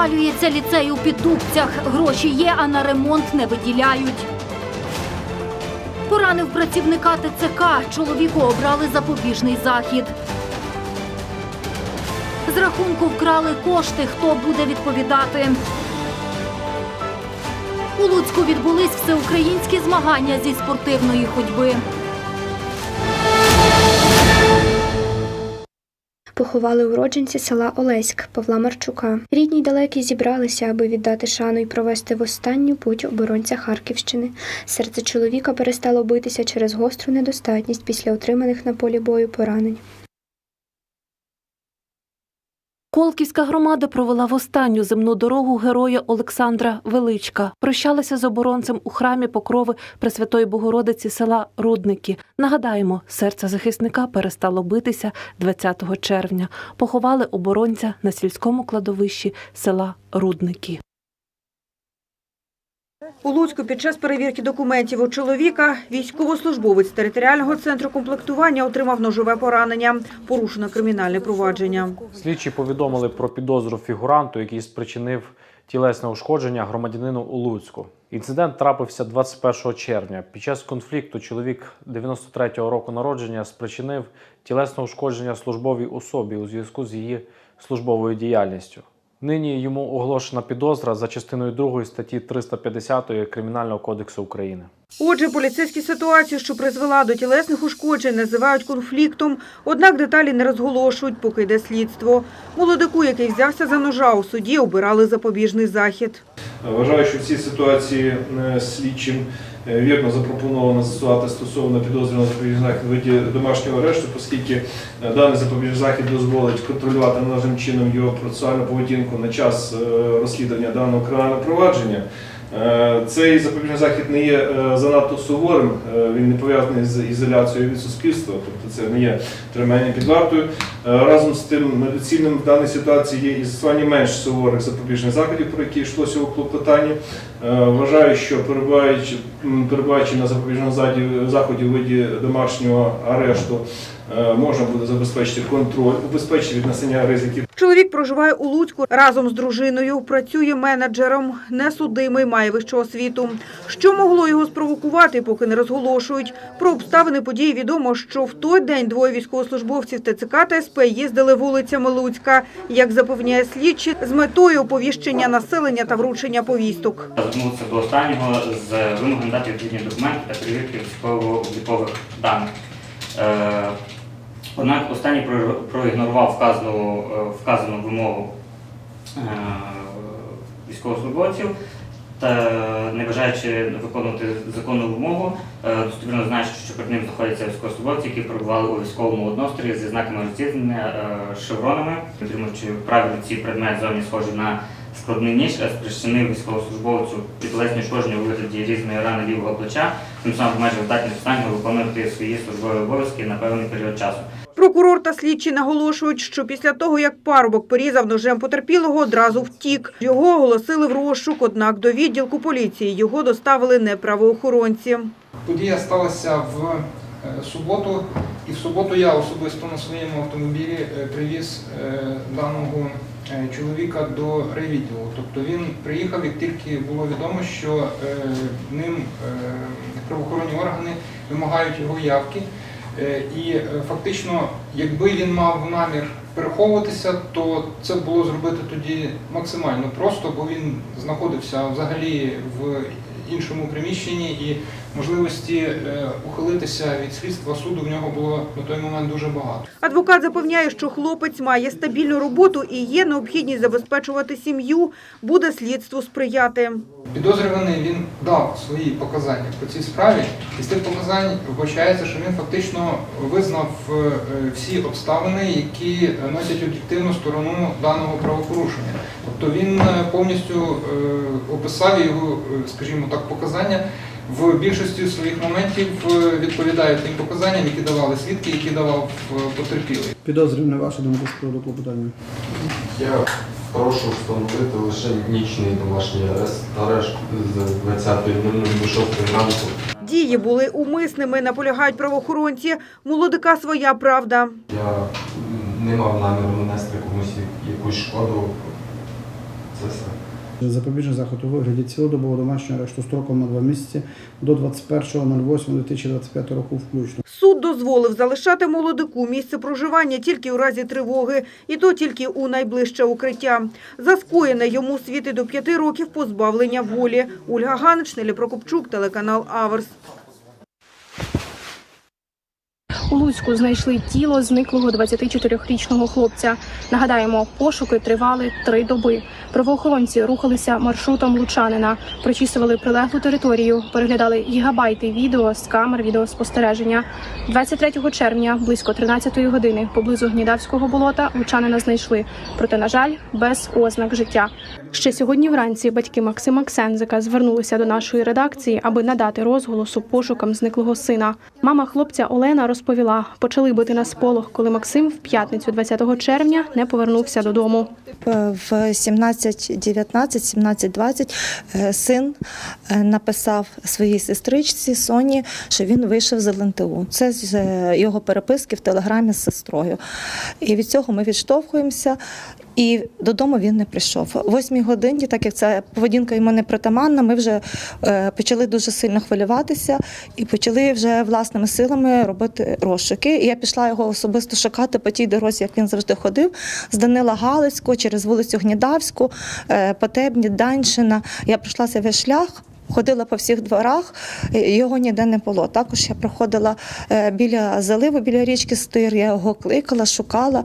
Розвалюється ліцей у Піддубцях. Гроші є, а на ремонт не виділяють. Поранив працівника ТЦК. Чоловіку обрали запобіжний захід. З рахунку вкрали кошти. Хто буде відповідати? У Луцьку відбулись всеукраїнські змагання зі спортивної ходьби. Поховали уродженці села Олеськ Павла Марчука. Рідні й далекі зібралися, аби віддати шану і провести в останню путь оборонця Харківщини. Серце чоловіка перестало битися через гостру недостатність після отриманих на полі бою поранень. Колківська громада провела в останню земну дорогу героя Олександра Величка. Прощалася з оборонцем у храмі Покрови Пресвятої Богородиці села Рудники. Нагадаємо, серце захисника перестало битися 20 червня. Поховали оборонця на сільському кладовищі села Рудники. У Луцьку під час перевірки документів у чоловіка військовослужбовець територіального центру комплектування отримав ножове поранення. Порушено кримінальне провадження. Слідчі повідомили про підозру фігуранту, який спричинив тілесне ушкодження громадянину у Луцьку. Інцидент трапився 21 червня. Під час конфлікту чоловік 93-го року народження спричинив тілесне ушкодження службовій особі у зв'язку з її службовою діяльністю. Нині йому оголошена підозра за частиною 2 статті 350 Кримінального кодексу України. Отже, поліцейські ситуацію, що призвела до тілесних ушкоджень, називають конфліктом. Однак деталі не розголошують, поки йде слідство. Молодику, який взявся за ножа у суді, обирали запобіжний захід. Вважаю, що в цій ситуації е, слідчим вірно запропоновано застосувати стосовно підозрюваного запобіжний захід в виді домашнього арешту, оскільки е, даний запобіжний захід дозволить контролювати належним чином його процесуальну поведінку на час е, розслідування даного кримінального провадження. Е, Цей запобіжний захід не є е, занадто суворим, е, він не пов'язаний з ізоляцією від суспільства, тобто це не є тримання під вартою. Е, Разом з тим недоцільним в даній ситуації є і застосування менш суворих запобіжних заходів, про які йшлося у клопотанні. Е, Вважаю, що перебуваючи, на запобіжному заході у виді домашнього арешту, е, можна буде забезпечити контроль, убезпечити від насення ризиків Чоловік проживає у Луцьку разом з дружиною, працює менеджером, несудимий, має вищу освіту. Що могло його спровокувати, поки не розголошують. Про обставини події відомо, що в той день двоє військовослужбовців ТЦК та СП їздили вулицями Луцька, як запевняє слідчі, з метою оповіщення населення та вручення повісток. Звернувся до останнього з вимогами дати відповідні документи та перевірки військово-облікових даних. Е, Однак останній проігнорував вказану, е, вказану вимогу е, військовослужбовців та не бажаючи виконувати законну вимогу, достовірно знаючи, що перед ним знаходяться військовослужбовці, які перебували у військовому однострої зі знаками розцінення шевронами, отримуючи праві ці предмет зовні схожі на складний ніж, е, спричинив військовослужбовцю підлесні ушкодження у вигляді різної рани лівого плеча, тим самим майже здатність останнього виконувати свої службові обов'язки на певний період часу. Прокурор та слідчі наголошують, що після того, як парубок порізав ножем потерпілого, одразу втік. Його оголосили в розшук, однак до відділку поліції його доставили не правоохоронці. Подія сталася в е, суботу, і в суботу я особисто на своєму автомобілі е, привіз е, даного чоловіка до райвідділу. Тобто він приїхав, як тільки було відомо, що е, ним е, правоохоронні органи вимагають його явки. Е, І е, фактично, якби він мав намір переховуватися, то це було зробити тоді максимально просто, бо він знаходився взагалі в іншому приміщенні і можливості е, ухилитися від слідства суду в нього було на той момент дуже багато. Адвокат запевняє, що хлопець має стабільну роботу і є необхідність забезпечувати сім'ю, буде слідству сприяти. Підозрюваний він дав свої показання по цій справі, і з тих показань вбачається, що він фактично визнав е, всі обставини, які носять об'єктивну сторону даного правопорушення. Тобто він е, повністю е, описав його, е, скажімо так, показання. В більшості своїх моментів е, відповідає тим показанням, які давали свідки, які давав е, потерпілий. Підозрюваний ваша думка з приводу клопотання. Я прошу встановити лише нічний домашній арест, арешт з 20.00 до 6 ранку. Дії були умисними, наполягають правоохоронці. Молодика своя правда. Я не мав наміру нанести комусь якусь шкоду. Це все. Запобіжний заход у вигляді цілодобового домашнього арешту строком на два місяці до 21.08.2025 року включно. Суд дозволив залишати молодику місце проживання тільки у разі тривоги, і то тільки у найближче укриття. За скоєне йому світить до п'яти років позбавлення волі. Ольга Ганич, Нелі Прокопчук, телеканал Аверс. У Луцьку знайшли тіло зниклого 24-річного хлопця. Нагадаємо, пошуки тривали три доби. Правоохоронці рухалися маршрутом лучанина, прочісували прилеглу територію, переглядали гігабайти відео з камер відеоспостереження. 23 червня, близько 13-ї години, поблизу Гнідавського болота лучанина знайшли. Проте, на жаль, без ознак життя. Ще сьогодні вранці батьки Максима Ксензика звернулися до нашої редакції, аби надати розголосу пошукам зниклого сина. Мама хлопця Олена розповіла, почали бити на сполох, коли Максим в п'ятницю 20 червня не повернувся додому. В 17.19, 17.20 е, син е, написав своїй сестричці Соні, що він вийшов з ЛНТУ. Це з е, його переписки в телеграмі з сестрою. І від цього ми відштовхуємося. І додому він не прийшов. О 8 годині, так як ця поведінка йому не притаманна, ми вже е, почали дуже сильно хвилюватися і почали вже власними силами робити розшуки. І я пішла його особисто шукати по тій дорозі, як він завжди ходив, з Данила Галицького через вулицю Гнідавську, е, Потебні, Даньшина. Я пройшла цей весь шлях. Ходила по всіх дворах, його ніде не було. Також я проходила е, біля заливу, біля річки Стир. Я його кликала, шукала.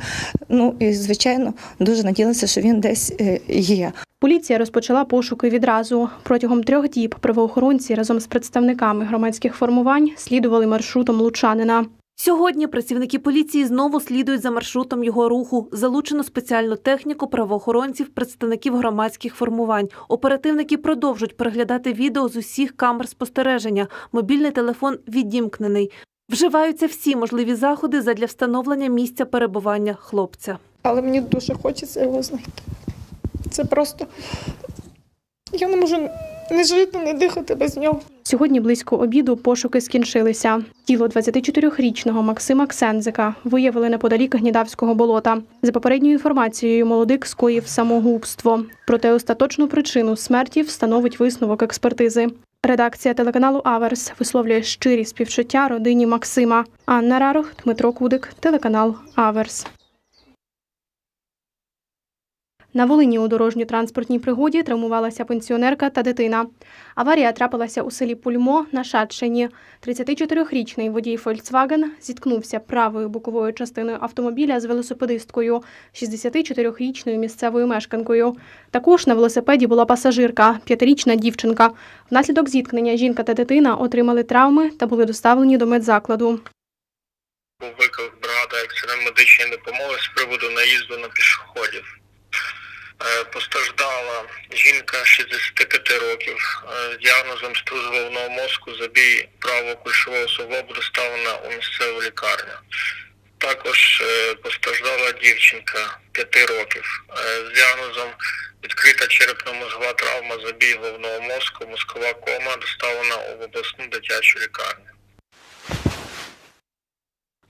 Ну і звичайно дуже надіялася, що він десь е, є. Поліція розпочала пошуки відразу. Протягом трьох діб правоохоронці разом з представниками громадських формувань слідували маршрутом лучанина. Сьогодні працівники поліції знову слідують за маршрутом його руху. Залучено спеціальну техніку правоохоронців, представників громадських формувань. Оперативники продовжують переглядати відео з усіх камер спостереження. Мобільний телефон відімкнений. Вживаються всі можливі заходи задля встановлення місця перебування хлопця. але мені дуже хочеться його знайти. Це просто я не можу не жити, не дихати без нього. Сьогодні близько обіду пошуки скінчилися. Тіло 24-річного Максима Ксензика виявили неподалік Гнідавського болота. За попередньою інформацією, молодик скоїв самогубство. Проте остаточну причину смерті встановить висновок експертизи. Редакція телеканалу Аверс висловлює щирі співчуття родині Максима. Анна Рарох, Дмитро Кудик, телеканал Аверс. На Волині у дорожньо-транспортній пригоді травмувалася пенсіонерка та дитина. Аварія трапилася у селі Пульмо на Шатшині. 34-річний водій Volkswagen зіткнувся правою боковою частиною автомобіля з велосипедисткою, 64-річною місцевою мешканкою. Також на велосипеді була пасажирка, п'ятирічна дівчинка. Внаслідок зіткнення жінка та дитина отримали травми та були доставлені до медзакладу. Був виклик бригада екстреної медичної допомоги з приводу наїзду на пішоходів. Е, Постраждала жінка 65 років е, з діагнозом струс головного мозку, забій правого кульшового суглобу доставлена у місцеву лікарню. Також е, постраждала дівчинка 5 років е, з діагнозом відкрита черепно-мозгова травма, забій головного мозку, мозкова кома доставлена у обласну дитячу лікарню.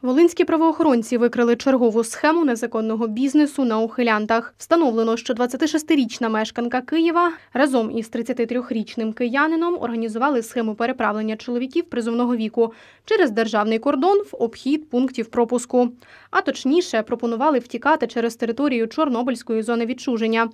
Волинські правоохоронці викрили чергову схему незаконного бізнесу на ухилянтах. Встановлено, що 26-річна мешканка Києва разом із 33-річним киянином організували схему переправлення чоловіків призовного віку через державний кордон в обхід пунктів пропуску. А точніше, пропонували втікати через територію Чорнобильської зони відчуження.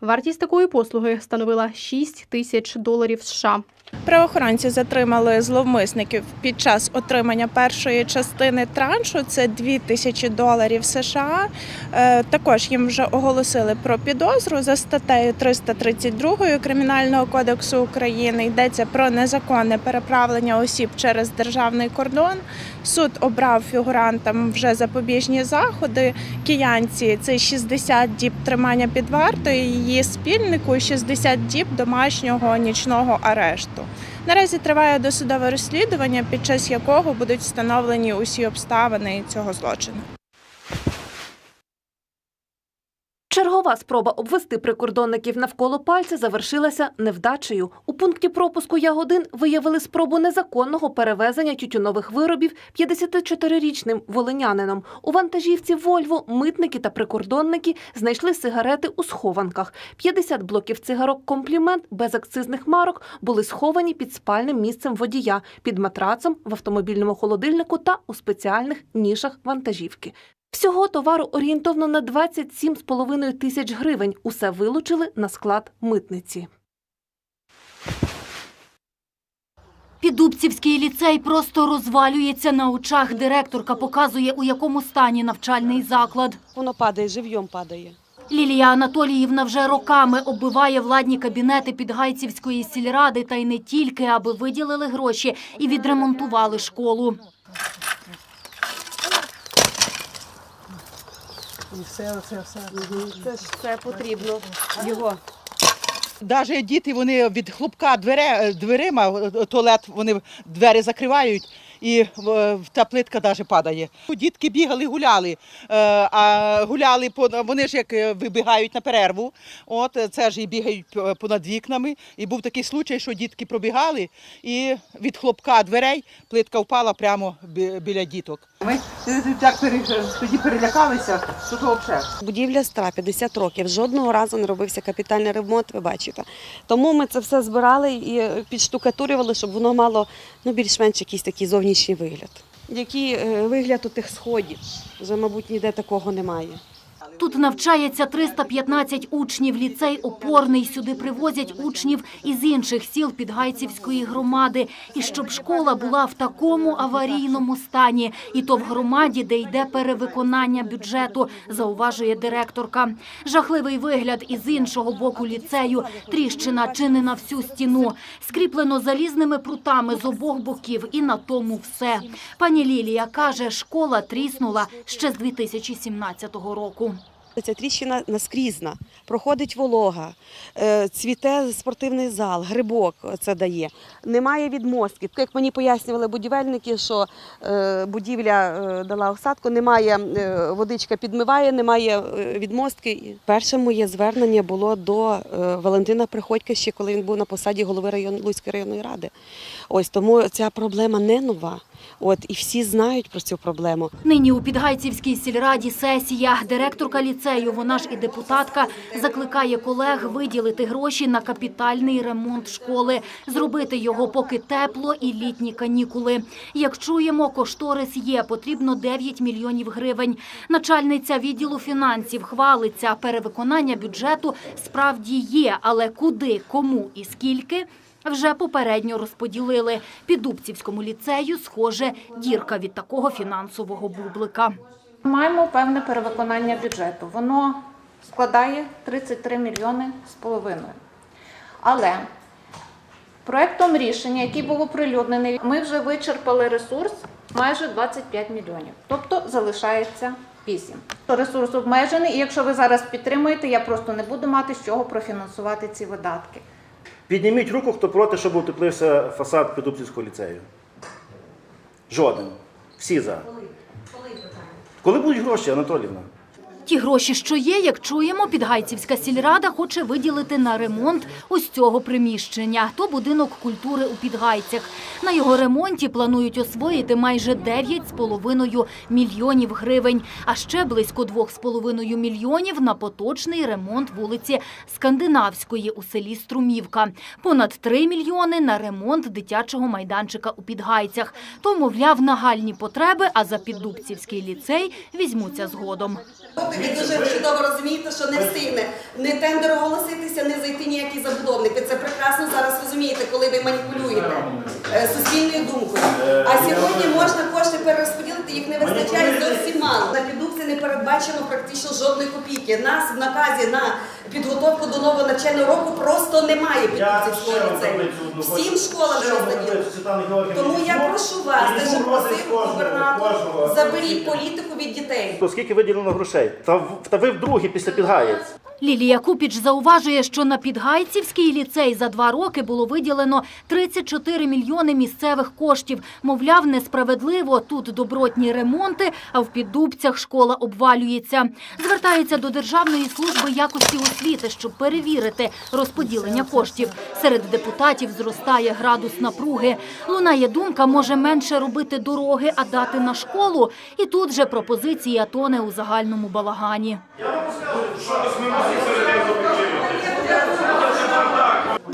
Вартість такої послуги становила 6 тисяч доларів США. Правоохоронці затримали зловмисників під час отримання першої частини траншу. Це 2 тисячі доларів США. Е, Також їм вже оголосили про підозру за статтею 332 Кримінального кодексу України. Йдеться про незаконне переправлення осіб через державний кордон. Суд обрав фігурантам вже запобіжні заходи. Киянці це 60 діб тримання під вартою. Її спільнику 60 діб домашнього нічного арешту. Наразі триває досудове розслідування, під час якого будуть встановлені усі обставини цього злочину. Чергова спроба обвести прикордонників навколо пальця завершилася невдачею. У пункті пропуску Ягодин виявили спробу незаконного перевезення тютюнових виробів 54-річним волинянином. У вантажівці Вольво митники та прикордонники знайшли сигарети у схованках. 50 блоків цигарок комплімент без акцизних марок були сховані під спальним місцем водія, під матрацом, в автомобільному холодильнику та у спеціальних нішах вантажівки. Всього товару орієнтовно на 27,5 тисяч гривень. Усе вилучили на склад митниці. Підубцівський ліцей просто розвалюється на очах. Директорка показує, у якому стані навчальний заклад. Воно падає, живьом падає. Лілія Анатоліївна вже роками оббиває владні кабінети Підгайцівської сільради та й не тільки, аби виділили гроші і відремонтували школу. І все, все, все. Це ж це потрібно. Його. Навіть діти вони від хлопка двере, дверима, е, туалет, вони двері закривають і е, та плитка навіть падає. Дітки бігали, гуляли, е, а гуляли, вони ж як вибігають на перерву, от це ж і бігають понад вікнами. І був такий случай, що дітки пробігали, і від хлопка дверей плитка впала прямо біля діток. Ми так тоді перелякалися, що то взагалі. Будівля стара, 50 років. Жодного разу не робився капітальний ремонт, ви бачите. Тому ми це все збирали і е, підштукатурювали, щоб воно мало ну, більш-менш якийсь такий зовнішній вигляд. Який е, вигляд у тих сходів? Вже, мабуть, ніде такого немає. Тут навчається 315 учнів. Ліцей опорний. Сюди привозять учнів із інших сіл Підгайцівської громади. І щоб школа була в такому аварійному стані, і то в громаді, де йде перевиконання бюджету, зауважує директорка. Жахливий вигляд із іншого боку ліцею. Тріщина чи не на всю стіну. Скріплено залізними прутами з обох боків, і на тому все. Пані Лілія каже, школа тріснула ще з 2017 року. Ця тріщина наскрізна, проходить волога, е, цвіте спортивний зал, грибок це дає. Немає відмостків. Як мені пояснювали будівельники, що е, будівля е, дала осадку, немає водичка підмиває, немає відмостки. Перше моє звернення було до Валентина Приходька, ще коли він був на посаді голови район, Луцької районної ради. Ось тому ця проблема не нова. От і всі знають про цю проблему. Нині у Підгайцівській сільраді сесія. Директорка ліцею, вона ж і депутатка, закликає колег виділити гроші на капітальний ремонт школи, зробити його поки тепло і літні канікули. Як чуємо, кошторис є, потрібно 9 мільйонів гривень. Начальниця відділу фінансів хвалиться, перевиконання бюджету справді є, але куди, кому і скільки – вже попередньо розподілили. Підубцівському ліцею, схоже, дірка від такого фінансового бублика. Маємо певне перевиконання бюджету. Воно складає 33 мільйони з половиною. Але проектом рішення, який був оприлюднений, ми вже вичерпали ресурс майже 25 мільйонів. Тобто залишається 8. Ресурс обмежений, і якщо ви зараз підтримуєте, я просто не буду мати з чого профінансувати ці видатки. Підніміть руку, хто проти, щоб утеплився фасад Підубцівського ліцею. Жоден. Всі за. Коли будуть гроші, Анатоліївна? Ті гроші, що є, як чуємо, Підгайцівська сільрада хоче виділити на ремонт ось цього приміщення. То будинок культури у Підгайцях. На його ремонті планують освоїти майже 9,5 мільйонів гривень, а ще близько 2,5 мільйонів на поточний ремонт вулиці Скандинавської у селі Струмівка. Понад 3 мільйони на ремонт дитячого майданчика у Підгайцях. То, мовляв, нагальні потреби, а за Піддубцівський ліцей візьмуться згодом. Ви дуже чудово розумієте, що не встигне не тендер оголоситися, не зайти ніякі забудовники. Це прекрасно зараз розумієте, коли ви маніпулюєте е, суспільною думкою. А сьогодні можна кошти перерозподілити, їх не вистачає зовсім мало. На підубці не передбачено практично жодної копійки. Нас в наказі на підготовку до нового навчального року просто немає під підготовського ліцею. Всім школам щось заділи. Тому я прошу вас, дуже просив губернатор, заберіть політику від дітей. То скільки виділено грошей? Та, в- та ви вдруге після Підгаєць. Лілія Купіч зауважує, що на Підгайцівський ліцей за два роки було виділено 34 мільйони місцевих коштів. Мовляв, несправедливо, тут добротні ремонти, а в Піддубцях школа обвалюється. Звертається до Державної служби якості освіти, щоб перевірити розподілення коштів. Серед депутатів зростає градус напруги. Лунає думка, може менше робити дороги, а дати на школу. І тут же пропозиція тоне у загальному балагані.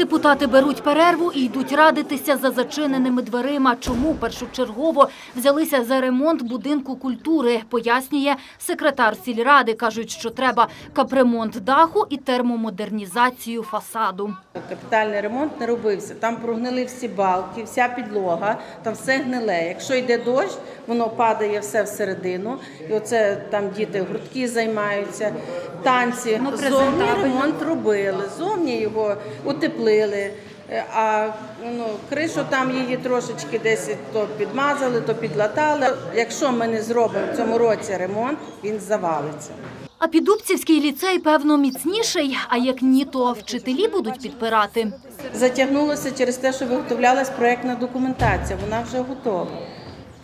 Депутати беруть перерву і йдуть радитися за зачиненими дверима. Чому першочергово взялися за ремонт будинку культури, пояснює секретар сільради. Кажуть, що треба капремонт даху і термомодернізацію фасаду. Капітальний ремонт не робився. Там прогнили всі балки, вся підлога, там все гниле. Якщо йде дощ, воно падає все всередину. І оце там діти гуртки займаються, танці. Ну, Зовні ремонт робили, зовні його утеплили. Е, А ну, кришу там її трошечки десь то підмазали, то підлатали. Якщо ми не зробимо в цьому році ремонт, він завалиться. А Підубцівський ліцей, певно, міцніший, а як ні, то вчителі будуть підпирати. Затягнулося через те, що виготовлялась проєктна документація. Вона вже готова.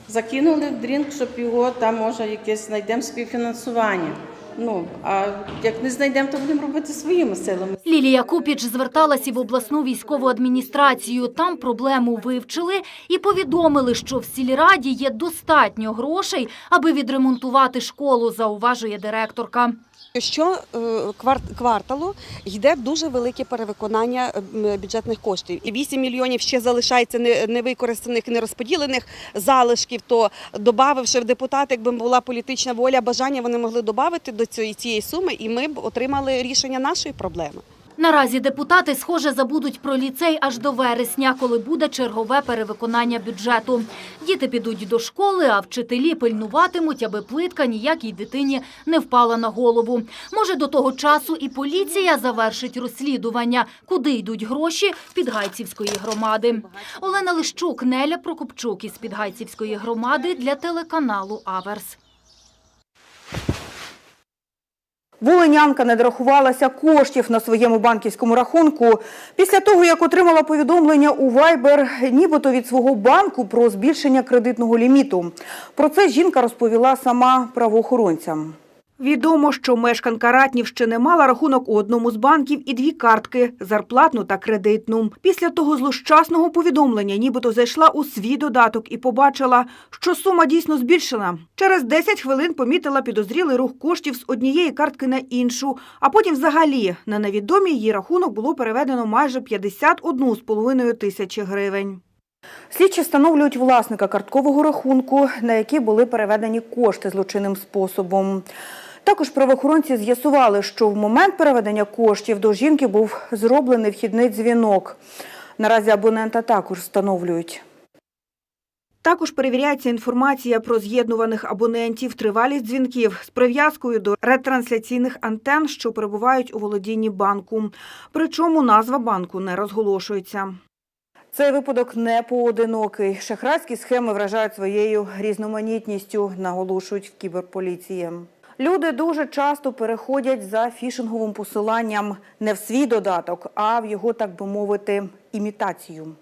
Закинули в дрінк, щоб його там може якесь знайдемо співфінансування. Ну а як не знайдемо, то будемо робити своїми силами. Лілія Купіч зверталась і в обласну військову адміністрацію. Там проблему вивчили і повідомили, що в сільраді є достатньо грошей, аби відремонтувати школу, зауважує директорка. Що е, кварталу йде дуже велике перевиконання е, бюджетних коштів. І 8 мільйонів ще залишається не- невикористаних, нерозподілених залишків. То додавши в депутати, якби була політична воля, бажання, вони могли додати до цієї суми, і ми б отримали рішення нашої проблеми. Наразі депутати, схоже, забудуть про ліцей аж до вересня, коли буде чергове перевиконання бюджету. Діти підуть до школи, а вчителі пильнуватимуть, аби плитка ніякій дитині не впала на голову. Може, до того часу і поліція завершить розслідування, куди йдуть гроші Підгайцівської громади. Олена Лищук, Неля Прокопчук із Підгайцівської громади для телеканалу Аверс. Волинянка не дорахувалася коштів на своєму банківському рахунку після того, як отримала повідомлення у Вайбер, нібито від свого банку про збільшення кредитного ліміту. Про це жінка розповіла сама правоохоронцям. Відомо, що мешканка Ратнівщини мала рахунок у одному з банків і дві картки – зарплатну та кредитну. Після того злощасного повідомлення нібито зайшла у свій додаток і побачила, що сума дійсно збільшена. Через 10 хвилин помітила підозрілий рух коштів з однієї картки на іншу, а потім взагалі на невідомий її рахунок було переведено майже 51,5 тисячі гривень. Слідчі встановлюють власника карткового рахунку, на який були переведені кошти злочинним способом. Також правоохоронці з'ясували, що в момент переведення коштів до жінки був зроблений вхідний дзвінок. Наразі абонента також встановлюють. Також перевіряється інформація про з'єднуваних абонентів, тривалість дзвінків з прив'язкою до ретрансляційних антен, що перебувають у володінні банку. Причому назва банку не розголошується. Цей випадок не поодинокий. Шахрайські схеми вражають своєю різноманітністю, наголошують в кіберполіції. Люди дуже часто переходять за фішинговим посиланням не в свій додаток, а в його, так би мовити, імітацію.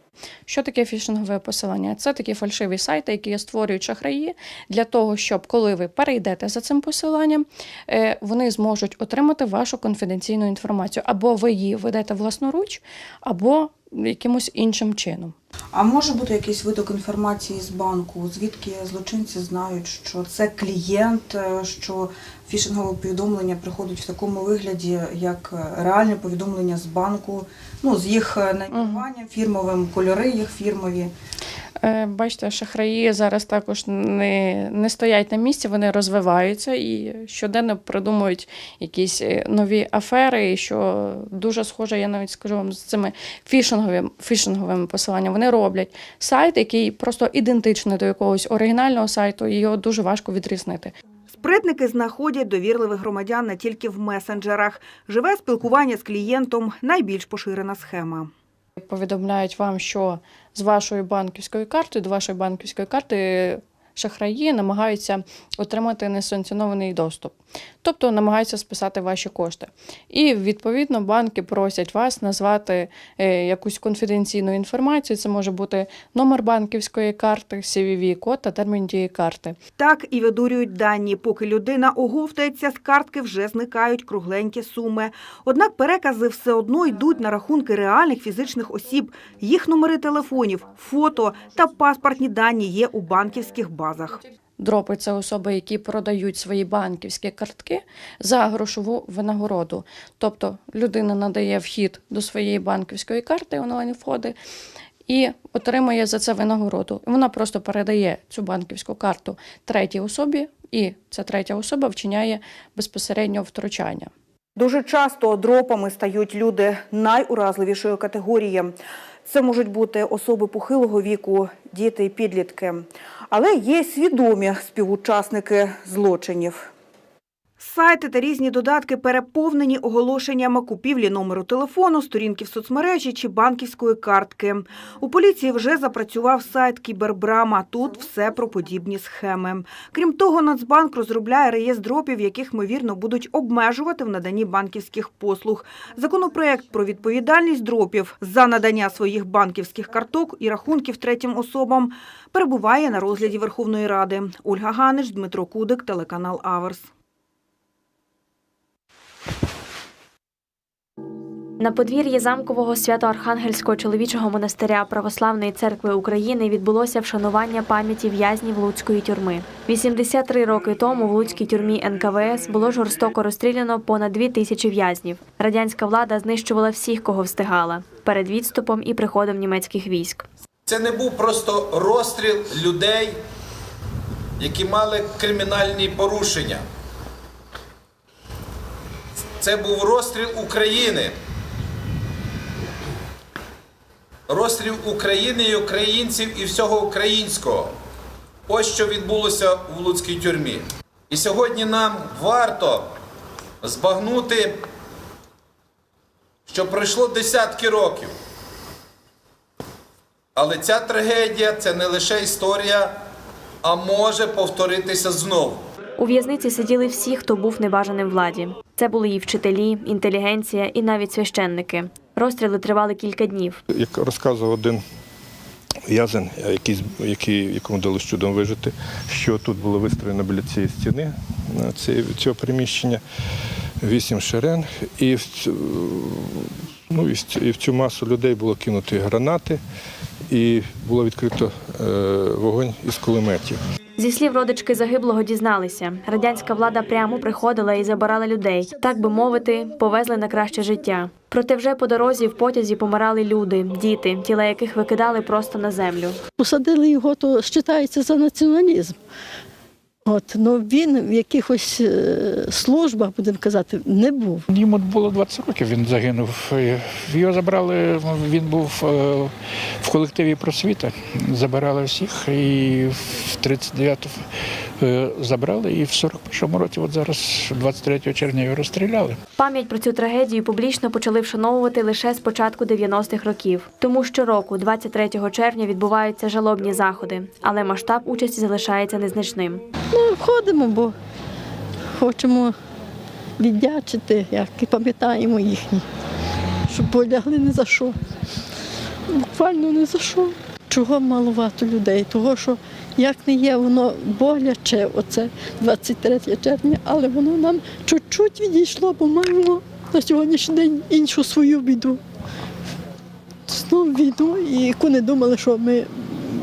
Що таке фішингове посилання? Це такі фальшиві сайти, які створюють шахраї для того, щоб коли ви перейдете за цим посиланням, е, вони зможуть отримати вашу конфіденційну інформацію. Або ви її ведете власноруч, або якимось іншим чином. А може бути якийсь виток інформації з банку, звідки злочинці знають, що це клієнт, е, що фішингове повідомлення приходить в такому вигляді, як е, реальне повідомлення з банку, ну з їх е, найменуванням фірмовим, кольори їх фірмові. Бачите, шахраї зараз також не, не стоять на місці, вони розвиваються і щоденно придумують якісь нові афери, що дуже схоже, я навіть скажу вам з цими фішинговими, фішинговими посиланнями. Вони роблять сайт, який просто ідентичний до якогось оригінального сайту, його дуже важко відрізнити. Спритники знаходять довірливих громадян не тільки в месенджерах. Живе спілкування з клієнтом найбільш поширена схема. Повідомляють вам, що з вашої банківської карти до вашої банківської карти шахраї намагаються отримати несанкціонований доступ, тобто намагаються списати ваші кошти. І відповідно банки просять вас назвати е, якусь конфіденційну інформацію. Це може бути номер банківської карти, cvv код та термін дії карти. Так і видурюють дані. Поки людина оговтається з картки, вже зникають кругленькі суми. Однак перекази все одно йдуть на рахунки реальних фізичних осіб. Їх номери телефонів, фото та паспортні дані є у банківських базах. Дропи це особи, які продають свої банківські картки за грошову винагороду. Тобто людина надає вхід до своєї банківської карти, онлайн входи і отримує за це винагороду. Вона просто передає цю банківську карту третій особі, і ця третя особа вчиняє безпосередньо втручання. Дуже часто дропами стають люди найуразливішої категорії. Це можуть бути особи похилого віку, діти і підлітки. Але є свідомі співучасники злочинів. Сайти та різні додатки переповнені оголошеннями купівлі номеру телефону, сторінки в соцмережі чи банківської картки. У поліції вже запрацював сайт Кібербрама. Тут все про подібні схеми. Крім того, Нацбанк розробляє реєстр дропів, яких, ймовірно, будуть обмежувати в наданні банківських послуг. Законопроект про відповідальність дропів за надання своїх банківських карток і рахунків третім особам перебуває на розгляді Верховної Ради. Ольга Ганич, Дмитро Кудик, телеканал Аверс. На подвір'ї замкового свято-архангельського чоловічого монастиря Православної церкви України відбулося вшанування пам'яті в'язнів Луцької тюрми. 83 роки тому в Луцькій тюрмі НКВС було жорстоко розстріляно понад дві тисячі в'язнів. Радянська влада знищувала всіх, кого встигала перед відступом і приходом німецьких військ. Це не був просто розстріл людей, які мали кримінальні порушення. Це був розстріл України. Розстріл України і українців і всього українського. Ось що відбулося у Луцькій тюрмі. І сьогодні нам варто збагнути, що пройшло десятки років. Але ця трагедія це не лише історія, а може повторитися знову. У в'язниці сиділи всі, хто був небажаним владі. Це були і вчителі, інтелігенція, і навіть священники. Розстріли тривали кілька днів. Як розказував один в'язень, який, який, якому вдалося чудом вижити, що тут було вистроєно біля цієї стіни, цього приміщення, вісім шерен, і в, ну, і в цю- і в цю масу людей було кинуті гранати, і було відкрито е, вогонь із кулеметів. Зі слів родички загиблого дізналися, радянська влада прямо приходила і забирала людей, так би мовити, повезли на краще життя. Проте вже по дорозі в потязі помирали люди, діти, тіла яких викидали просто на землю. Посадили його, то вважається за націоналізм. От, ну він в якихось е, службах, будемо казати, не був. Йому було 20 років, він загинув. Його забрали, він був е, в колективі просвіта, забирали всіх, і в 39-му е, забрали, і в 41-му році, от зараз, 23 червня, його розстріляли. Пам'ять про цю трагедію публічно почали вшановувати лише з початку 90-х років. Тому щороку, 23 червня, відбуваються жалобні заходи, але масштаб участі залишається незначним. Ну, входимо, бо хочемо віддячити, як і пам'ятаємо їхні, щоб полягли не за що. Буквально не за що. Чого малувато людей? Того, що як не є, воно боляче, оце 23 червня, але воно нам чуть-чуть відійшло, бо маємо на сьогоднішній день іншу свою біду. Знову війну, і яку не думали, що ми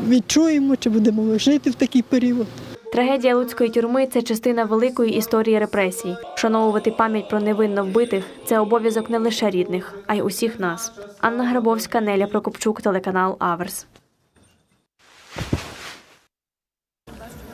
відчуємо чи будемо жити в такий період. Трагедія Луцької тюрми це частина великої історії репресій. Вшановувати пам'ять про невинно вбитих це обов'язок не лише рідних, а й усіх нас. Анна Грабовська, Неля Прокопчук, телеканал Аверс.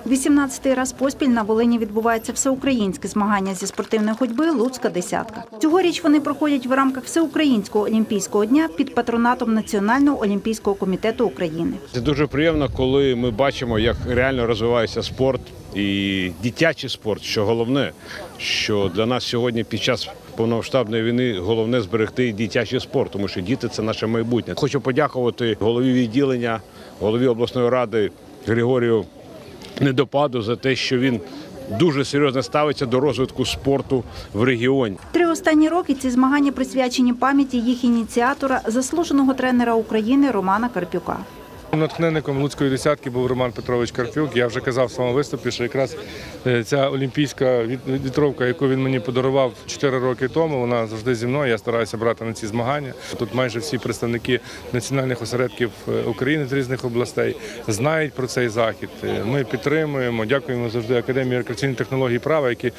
18-й раз поспіль на Волині відбувається всеукраїнське змагання зі спортивної ходьби Луцька десятка. Цьогоріч вони проходять в рамках Всеукраїнського олімпійського дня під патронатом Національного олімпійського комітету України. Це дуже приємно, коли ми бачимо, як реально розвивається спорт і дитячий спорт. Що головне, що для нас сьогодні під час повномасштабної війни головне зберегти дитячий спорт, тому що діти це наше майбутнє. Хочу подякувати голові відділення, голові обласної ради Григорію Недопаду за те, що він дуже серйозно ставиться до розвитку спорту в регіоні. Три останні роки ці змагання присвячені пам'яті їх ініціатора, заслуженого тренера України Романа Карпюка. Натхненником Луцької десятки був Роман Петрович Карпюк. Я вже казав в своєму виступі, що якраз е, ця олімпійська вітровка, яку він мені подарував 4 роки тому, вона завжди зі мною. Я стараюся брати на ці змагання. Тут майже всі представники національних осередків е, України з різних областей знають про цей захід. Е, Ми підтримуємо, дякуємо завжди Академії рекреаційних технологій права, які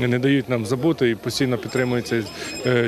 не дають нам забути і постійно підтримують цей,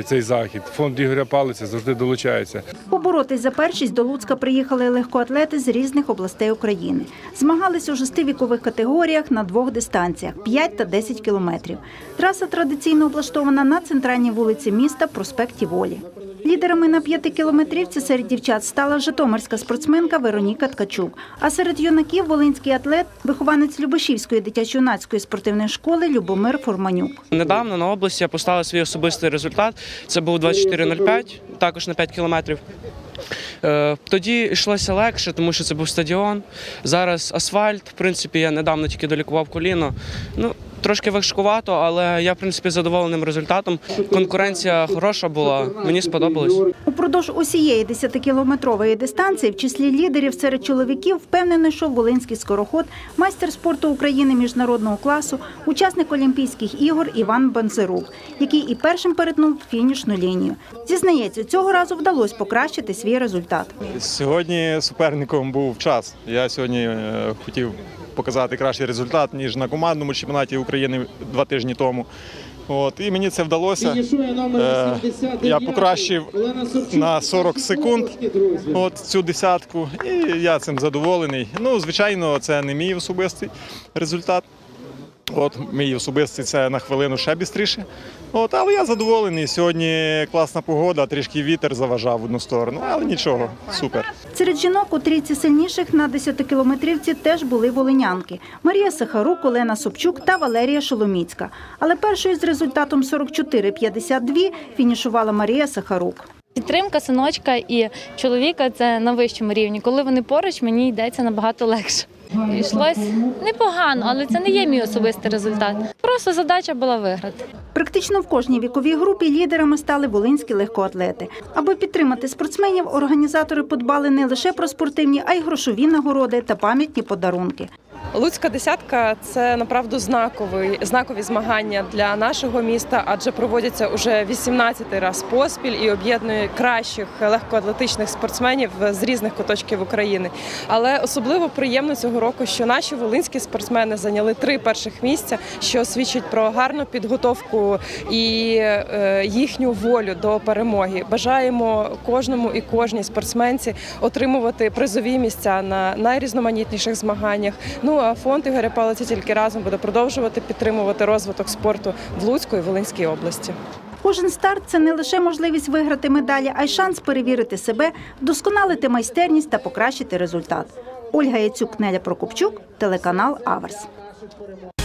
цей захід. Фонд Ігоря Палиця завжди долучається. Поборотись за першість до Луцька приїхали легкоатлети з різних областей України. Змагались у шести вікових категоріях на двох дистанціях 5 та 10 кілометрів. Траса традиційно облаштована на центральній вулиці міста проспекті Волі. Лідерами на п'ятикілометрівці серед дівчат стала житомирська спортсменка Вероніка Ткачук. А серед юнаків волинський атлет, вихованець Любашівської дитячо-юнацької спортивної школи Любомир Фурманюк. Недавно на області я поставив свій особистий результат. Це був 24.05, також на 5 кілометрів. Е, Тоді йшлося легше, тому що це був стадіон. Зараз асфальт. В принципі, я недавно тільки долікував коліно. Ну, трошки важкувато, але я, в принципі, задоволеним результатом. Конкуренція хороша була, мені сподобалось. Упродовж усієї 10-кілометрової дистанції в числі лідерів серед чоловіків впевнено йшов волинський скороход, майстер спорту України міжнародного класу, учасник Олімпійських ігор Іван Бонзерук, який і першим перетнув фінішну лінію. Зізнається, цього разу вдалося покращити свій результат. Сьогодні суперником був час. Я сьогодні е, хотів показати кращий результат, ніж на командному чемпіонаті України два тижні тому. От, і мені це вдалося. Е, я покращив на 40 секунд от, цю десятку, і я цим задоволений. Ну, звичайно, це не мій особистий результат. От мій особистий це на хвилину ще бістріше. От, але я задоволений. Сьогодні класна погода, трішки вітер заважав в одну сторону, але нічого, супер. Серед жінок у трійці сильніших на 10-кілометрівці теж були волинянки – Марія Сахарук, Олена Собчук та Валерія Шоломіцька. Але першою з результатом 44-52 фінішувала Марія Сахарук. Підтримка синочка і чоловіка це на вищому рівні. Коли вони поруч, мені йдеться набагато легше. Йшлось непогано, але це не є мій особистий результат. Просто задача була виграти. Практично в кожній віковій групі лідерами стали волинські легкоатлети. Аби підтримати спортсменів, організатори подбали не лише про спортивні, а й грошові нагороди та пам'ятні подарунки. Луцька десятка це направду знаковий знакові змагання для нашого міста, адже проводяться уже 18-й раз поспіль і об'єднує кращих легкоатлетичних спортсменів з різних куточків України. Але особливо приємно цього року, що наші волинські спортсмени зайняли три перших місця, що свідчить про гарну підготовку і е, їхню волю до перемоги. Бажаємо кожному і кожній спортсменці отримувати призові місця на найрізноманітніших змаганнях. Ну а фонд Ігоря Палиця тільки разом буде продовжувати підтримувати розвиток спорту в Луцьку і Волинській області. Кожен старт це не лише можливість виграти медалі, а й шанс перевірити себе, вдосконалити майстерність та покращити результат. Ольга Яцюк, Неля Прокопчук, телеканал Аверс. –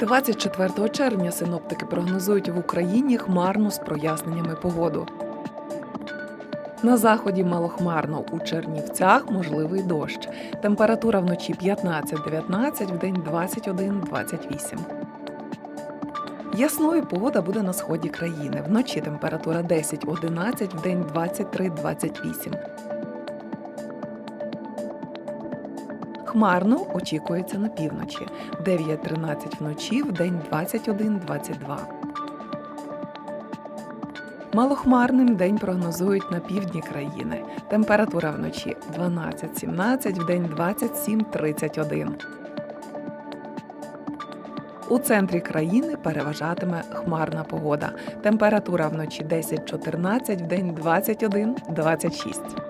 24 червня синоптики прогнозують в Україні хмарну з проясненнями погоду. На заході малохмарно у Чернівцях можливий дощ. Температура вночі 15-19, вдень 21-28. Ясною погода буде на сході країни. Вночі температура 10-11, вдень 23-28. Хмарно очікується на півночі. 9-13 вночі, вдень 21-22. Малохмарним день прогнозують на півдні країни. Температура вночі 12-17, вдень 27-31. У центрі країни переважатиме хмарна погода. Температура вночі 10-14, вдень 21-26.